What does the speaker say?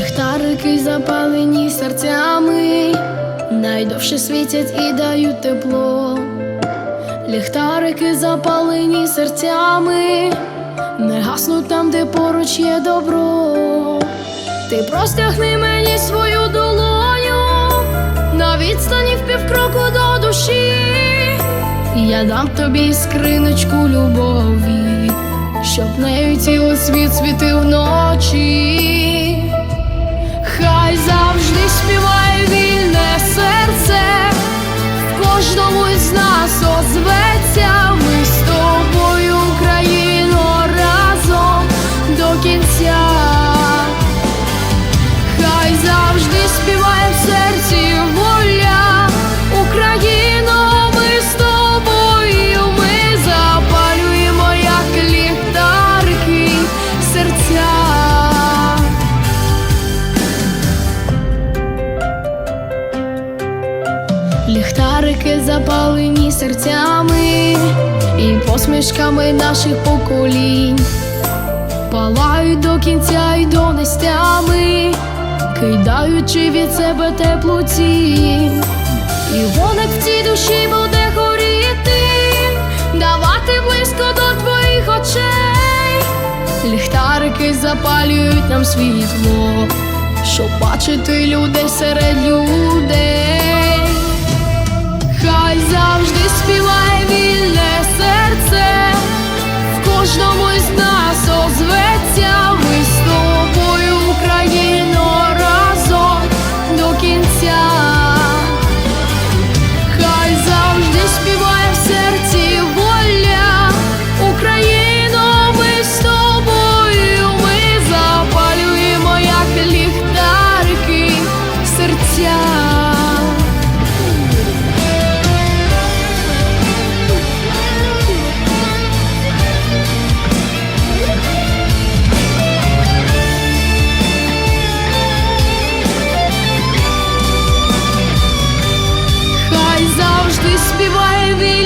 Ліхтарики запалені серцями, найдовше світять і дають тепло. Ліхтарики запалені серцями, не гаснуть там, де поруч є добро. Ти простягни мені свою долоню на відстані в півкроку до душі. Я дам тобі скриночку любові, щоб нею цілий світ світив вночі. Ліхтарики запалені серцями і посмішками наших поколінь палають до кінця й до нестями, кидаючи від себе теплу тінь. І вогник в цій душі буде горіти, давати близько до твоїх очей. Ліхтарики запалюють нам світло, щоб бачити людей серед людей. be why baby.